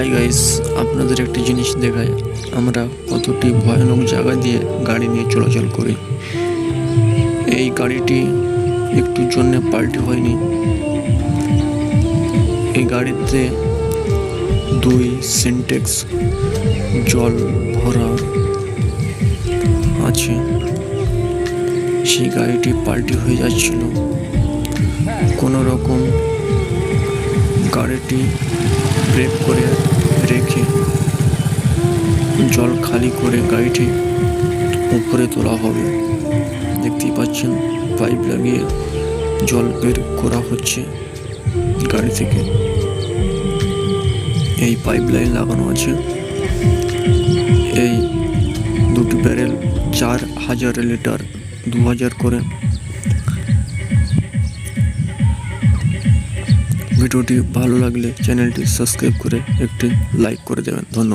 Hi guys আপনাদের একটি জিনিস দেখায় আমরা কতটি ভয়ানক জায়গা দিয়ে গাড়ি নিয়ে চলাচল করি। এই গাড়িটি একটুর জন্য পাল্টি হয়নি। এই গাড়িতে দুই সিনটেক্স জল ভরা আছে। সেই গাড়িটি পাল্টি হয়ে যাচ্ছিল। কোনো রকম গাড়িটি ব্রেক করে রেখে জল খালি করে গাড়িটি উপরে তোলা হবে। দেখতেই পাচ্ছেন পাইপ লাগিয়ে জল বের করা হচ্ছে গাড়ি থেকে। এই পাইপ লাইন লাগানো আছে। এই দুটি ব্যারেল চার হাজার লিটার, দু হাজার করে ভিডিওটি ভালো লাগলে চ্যানেলটি সাবস্ক্রাইব করে একটি লাইক করে দেবেন। ধন্যবাদ।